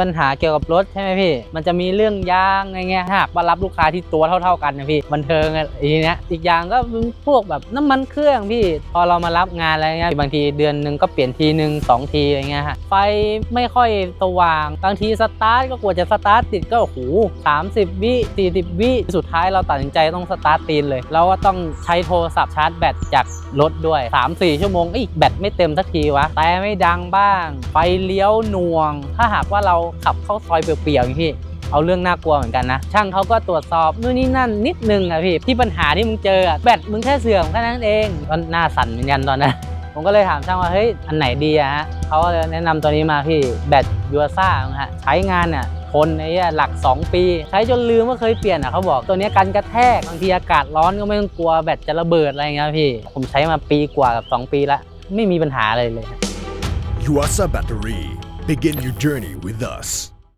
ปัญหาเกี่ยวกับรถใช่ไหมพี่ มันจะมีเรื่องยางอะไรเงี้ยหากว่ารับลูกค้าที่ตัวเท่า ๆกันนะพี่บันเทิงอะไรอย่างเงี้ยอีกอย่างก็พวกแบบน้ำมันเครื่องพี่ พอเรามารับงานอะไรเงี้ยบางทีเดือนหนึ่งก็เปลี่ยนทีหนึ่งสองทีอะไรเงี้ยฮะไฟไม่ค่อยสว่างบางทีสตาร์ทก็กว่าจะสตาร์ทติดก็โอ้โหสามสิบวิสี่สิบวิสุดท้ายเราตัดสินใจต้องสตาร์ทตีนเลยเราก็ต้องใช้โทรศัพท์ชาร์จแบตจากรถด้วย 3-4 ชั่วโมงอ้ยแบตไม่เต็มสักทีวะแต่ไม่ดังบ้าง ไฟเลี้ยวหน่วง ถ้าหากว่าเราขับเข้าซอยเปลี่ยวๆอย่างพี่เอาเรื่องน่ากลัวเหมือนกันนะ ช่างเขาก็ตรวจสอบนู่นนี่นั่นนิดนึงอะพี่ ที่ปัญหาที่มึงเจออะแบตมึงแค่เสื่อมแค่นั้นเองก็หน้าสั่นเหมือนกันตอนนั้นผมก็เลยถามช่างว่าเฮ้ยอันไหนดีอะฮะเขาก็เลยแนะนำตัวนี้มาพี่แบตยูซ่าฮะใช้งานเนี่ยทนไอ้เหี้ยหลัก 2 ปี ใช้จนลืมว่าเคยเปลี่ยนอะเขาบอกตัวนี้กันกระแทกบางทีอากาศร้อนก็ไม่ต้องกลัวแบตจะระเบิดอะไรอย่างเงี้ยพี่ ผมใช้มาปีกว่ากับ 2 ปีละไม่มีปัญหาอะไรเลย Yuasa Battery. Begin your journey with us.